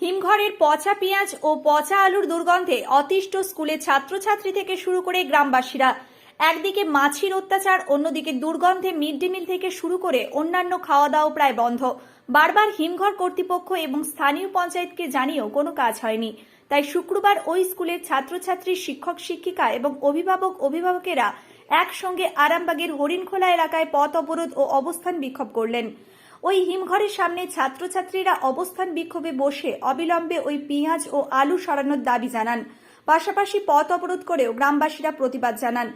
হিমঘরের পচা পেঁয়াজ ও পচা আলুর দুর্গন্ধে অতিষ্ঠ স্কুলের ছাত্রছাত্রী থেকে শুরু করে গ্রামবাসীরা। একদিকে মাছির অত্যাচার, অন্যদিকে দুর্গন্ধে মিড ডে মিল থেকে শুরু করে অন্যান্য খাওয়া দাওয়া প্রায় বন্ধ। বারবার হিমঘর কর্তৃপক্ষ এবং স্থানীয় পঞ্চায়েতকে জানিয়েও কোনো কাজ হয়নি। তাই শুক্রবার ওই স্কুলের ছাত্রছাত্রী, শিক্ষক, শিক্ষিকা এবং অভিভাবক, অভিভাবকেরা একসঙ্গে আরামবাগের হরিণখোলা এলাকায় পথ অবরোধ ও অবস্থান বিক্ষোভ করলেন। ওই হিমঘরের সামনে ছাত্রছাত্রীরা অবস্থান বিক্ষোভে বসে অবিলম্বে ওই পেঁয়াজ ও আলু সরানোর দাবি জানান। পাশাপাশি পথ অবরোধ করেও গ্রামবাসীরা প্রতিবাদ জানান।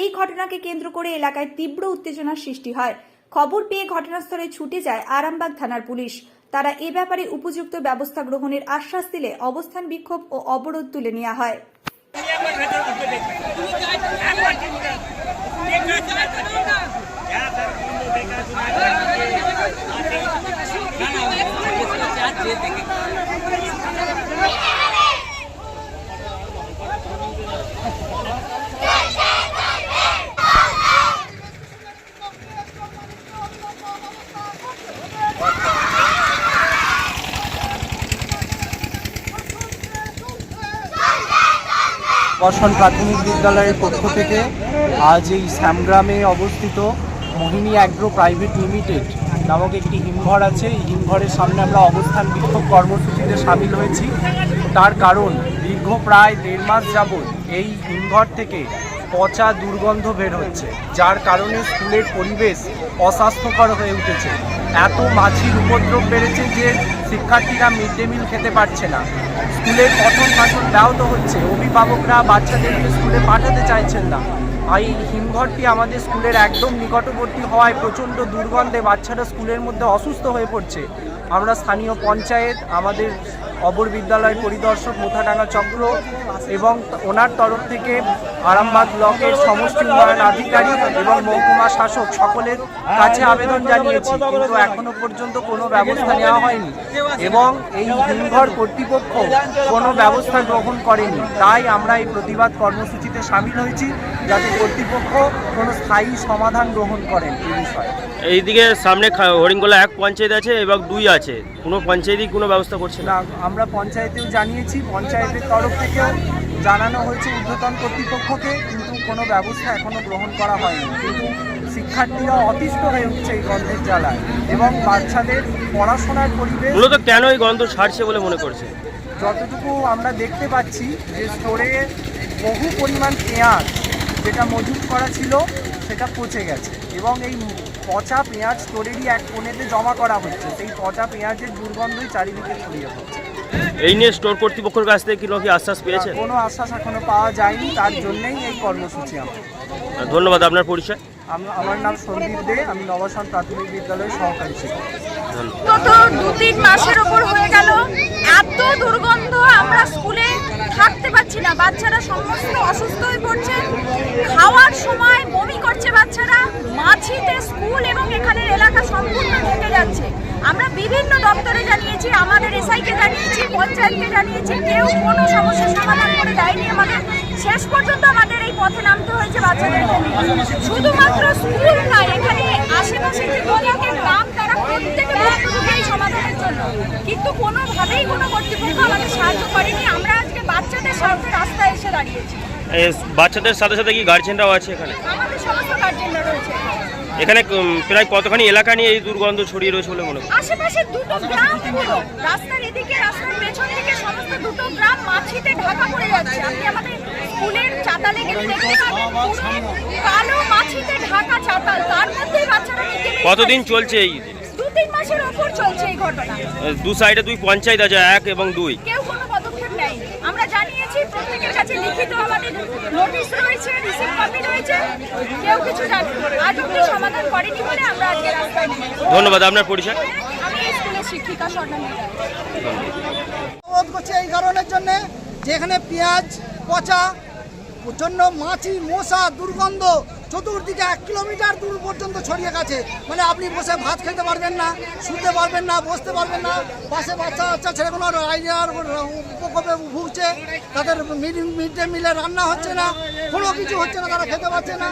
এই ঘটনাকে কেন্দ্র করে এলাকায় তীব্র উত্তেজনার সৃষ্টি হয়। খবর পেয়ে ঘটনাস্থলে ছুটে যায় আরামবাগ থানার পুলিশ। তারা এ ব্যাপারে উপযুক্ত ব্যবস্থা গ্রহণের আশ্বাস দিলে অবস্থান বিক্ষোভ ও অবরোধ তুলে নেওয়া হয়। বর্ষণ প্রাথমিক বিদ্যালয়ের পক্ষ থেকে আজ এই শ্যামগ্রামে অবস্থিত মোহিনী অ্যাগ্রো প্রাইভেট লিমিটেড নামক একটি হিমঘর আছে। এই হিমঘরের সামনে আমরা অবস্থান বিক্ষোভ কর্মসূচিতে সামিল হয়েছি। তার কারণ দীর্ঘ প্রায় দেড় মাস যাবৎ এই হিমঘর থেকে পচা দুর্গন্ধ বের হচ্ছে, যার কারণে স্কুলের পরিবেশ অস্বাস্থ্যকর হয়ে উঠেছে। এত মাছির উপদ্রব বেড়েছে যে শিক্ষার্থীরা মিড ডে মিল খেতে পারছে না। স্কুলের পঠন পাঠন ব্যাহত হচ্ছে, অভিভাবকরা বাচ্চাদেরকে স্কুলে পাঠাতে চাইছেন না। এই হিমঘরটি আমাদের স্কুলের একদম নিকটবর্তী হওয়ায় প্রচণ্ড দুর্গন্ধে বাচ্চারা স্কুলের মধ্যে অসুস্থ হয়ে পড়ছে। আমরা স্থানীয় পঞ্চায়েত, আমাদের অবর বিদ্যালয় পরিদর্শক মুথাডাঙ্গা চক্র এবং ওনার তরফ থেকে আরামবাগ ব্লকের সমষ্টি উন্নয়ন আধিকারিক এবং মহকুমা শাসক সকলের কাছে আবেদন জানিয়েছি কিন্তু এখনও পর্যন্ত কোনো ব্যবস্থা নেওয়া হয়নি এবং এই হিমঘর কর্তৃপক্ষ কোনো ব্যবস্থা গ্রহণ করেনি। তাই আমরা এই প্রতিবাদ কর্মসূচিতে সামিল হয়েছি যাতে কর্তৃপক্ষ কোনো স্থায়ী সমাধান গ্রহণ করেন এই বিষয়ে। এইদিকে সামনে হরিণগোলা এক পঞ্চায়েত আছে এবং দুই আছে। কোনো পঞ্চায়েতই কোনো ব্যবস্থা করছে না। আমরা পঞ্চায়েতেও জানিয়েছি পঞ্চায়েতের তরফ থেকেও জানানো হয়েছে ঊর্ধ্বতন কর্তৃপক্ষকে কিন্তু কোনো ব্যবস্থা এখনও গ্রহণ করা হয়নি। কিন্তু শিক্ষার্থীরা অতিষ্ঠ হয়ে উঠছে এই গন্ধের জ্বালায় এবং বাচ্চাদের পড়াশোনার পরিবেশ মূলত কেন এই গন্ধ ছাড়ছে বলে মনে করছে যতটুকু আমরা দেখতে পাচ্ছি যে স্টোরে বহু পরিমাণ পেঁয়াজ যেটা মজুত করা ছিল সেটা পচে গেছে এবং এই পচা পেঁয়াজ স্টোরেরই এক কোণেতে জমা করা হচ্ছে। সেই পচা পেঁয়াজের দুর্গন্ধই চারিদিকে ছড়িয়ে পড়ছে। এই নিয়ে স্টোর কর্তৃপক্ষের কাছ থেকে কি কি আশ্বাস পেয়েছে? কোনো আশ্বাস এখনও পাওয়া যায়নি তার জন্যই এই কর্মসূচি আমার। ধন্যবাদ আপনার পরিচয়। আম- আমার নাম সন্দীপ দে আমি নবাসন প্রাথমিক বিদ্যালয়ের সহকারী শিক্ষক। দু তিন মাসের ওপর হয়ে গেল এত দুর্গন্ধ আমরা স্কুলে থাকতে পারছি না। বাচ্চারা সমস্ত অসুস্থ হয়ে পড়ছে খাওয়ার সময় বমি করছে বাচ্চারা মাছিতে স্কুল এবং এখানের এলাকা সম্পূর্ণ ঢেকে যাচ্ছে আমরা বিভিন্ন দপ্তরে জানিয়েছি আমাদের এসআইকে জানিয়েছি পঞ্চায়েতকে জানিয়েছি কেউ কোনো সমস্যার সমাধান করে দেয়নি আমাদের। শেষ পর্যন্ত আমাদের এই পথে নামতে হয়েছে বাচ্চাদের শুধুমাত্র স্কুল নয় এখানে আশেপাশে যে দোকানে গ্রাম তারা প্রত্যেকে এই সমাধানের জন্য। কিন্তু কোনোভাবেই কোনো কর্তৃপক্ষ আমাদের সাহায্য করেনি। আমরা আজকে বাচ্চাদের স্বার্থে রাস্তায় এসে দাঁড়িয়েছি। বাচ্চাদের সাথে সাথে কি গার্জেনরাও আছে এখানে? আমাদের সমস্ত গার্জেনরা এখানে প্রায় কতখানি এলাকা নিয়ে এই দুর্গন্ধ ছড়িয়ে রয়েছে বলে মনে করছে আশেপাশে দুটো গ্রাম পুরো রাস্তার এদিকে রাস্তার পেছন দিকে সমস্ত দুটো গ্রাম মাছিতে ঢাকা পড়ে যাচ্ছে। আপনি আমাদের স্কুলের চাতালে গেলে দেখতে পাবেন পুরো কালো মাছিতে ঢাকা চাতাল। তার মধ্যেই বাচ্চারা কতদিন চলছে এই? দু তিন মাসের ওপর চলছে এই ঘটনা। দু সাইডে দুই পঞ্চায়েত আছে এক এবং দুই। কেউ কোনো পদক্ষেপ নেয়নি। আমরা জানিয়েছি প্রত্যেকের কাছে লিখিত আমাদের নোটিশ রয়েছে। রিসিভ কপি কেউ কিছু আজ অব্দি সমাধান করেনি বলে আমরা আজকে রাস্তায় ধন্যবাদ আপনার পরিচয়। আমি এই স্কুলের শিক্ষিকা স্বর্ণালী করছে এই কারণের জন্য যেখানে পেঁয়াজ পচা জন্য মাছি মশা দুর্গন্ধ চতুর্দিকে এক কিলোমিটার দূর পর্যন্ত ছড়িয়ে গেছে। মানে আপনি বসে ভাত খেতে পারবেন না শুতে পারবেন না বসতে পারবেন না। পাশে বাচ্চা বাচ্চা ছেলেগুলো আইডিয়ার উপকূপে ভুগছে। তাদের মিড মিড ডে মিলে রান্না হচ্ছে না কোনো কিছু হচ্ছে না তারা খেতে পারছে না।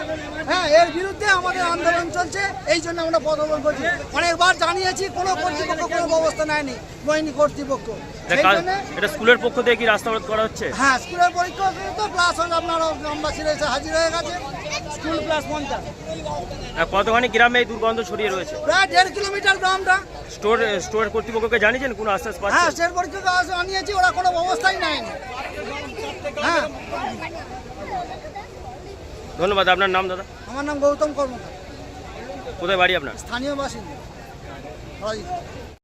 হ্যাঁ এর বিরুদ্ধে আমাদের আন্দোলন চলছে এই জন্য আমরা পদবল করছি। অনেকবার জানিয়েছি কোনো কর্তৃপক্ষ কোনো ব্যবস্থা নেয়নি গোয়েনি কর্তৃপক্ষ। এটা স্কুলের পক্ষ থেকে কি রাস্তা করা হচ্ছে? হ্যাঁ স্কুলের পরীক্ষা তো প্লাস আপনার গ্রামবাসীরা এসে হাজির হয়ে গেছে। স্কুল প্লাস পঞ্চাশ। কতখানি গ্রামে এই দুর্গন্ধ ছড়িয়ে রয়েছে? প্রায় দেড় কিলোমিটার গ্রামটা। স্টোর স্টোর কর্তৃপক্ষকে জানিয়েছেন কোনো আশ্বাস হ্যাঁ পাচ্ছেন স্টেট পরীক্ষা আনিয়েছি ওরা কোনো ব্যবস্থাই নেয়নি। হ্যাঁ। ধন্যবাদ আপনার নাম দাদা? আমার নাম গৌতম কর্মকার। কোথায় বাড়ি আপনার? স্থানীয় বাসিন্দা।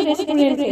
রেস্টুরেন্টে